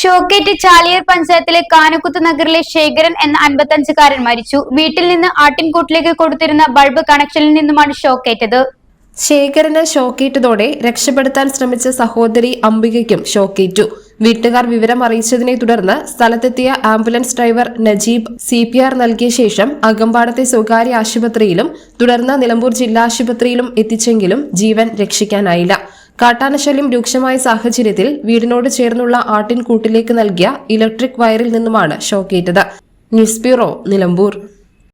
ഷോക്കേറ്റ് ചാലിയർ പഞ്ചായത്തിലെ കാനക്കുത്ത് നഗറിലെ ശേഖരൻ എന്ന അൻപത്തഞ്ചുകാരൻ മരിച്ചു. വീട്ടിൽ നിന്ന് ആട്ടിൻകൂട്ടിലേക്ക് കൊടുത്തിരുന്ന ബൾബ് കണക്ഷനിൽ നിന്നുമാണ് ഷോക്കേറ്റത്. ശേഖരന് ഷോക്കേറ്റതോടെ രക്ഷപ്പെടുത്താൻ ശ്രമിച്ച സഹോദരി അംബികയ്ക്കും ഷോക്കേറ്റു. വീട്ടുകാർ വിവരം അറിയിച്ചതിനെ തുടർന്ന് സ്ഥലത്തെത്തിയ ambulance driver Najeeb C P R നൽകിയ ശേഷം അകമ്പാടത്തെ സ്വകാര്യ ആശുപത്രിയിലും തുടർന്ന് നിലമ്പൂർ ജില്ലാ ആശുപത്രിയിലും എത്തിച്ചെങ്കിലും ജീവൻ രക്ഷിക്കാനായില്ല. കാട്ടാനശല്യം രൂക്ഷമായ സാഹചര്യത്തിൽ വീടിനോട് ചേർന്നുള്ള ആട്ടിൻകൂട്ടിലേക്ക് നൽകിയ ഇലക്ട്രിക് വയറിൽ നിന്നുമാണ് ഷോക്കേറ്റത്. News bureau Nilambur.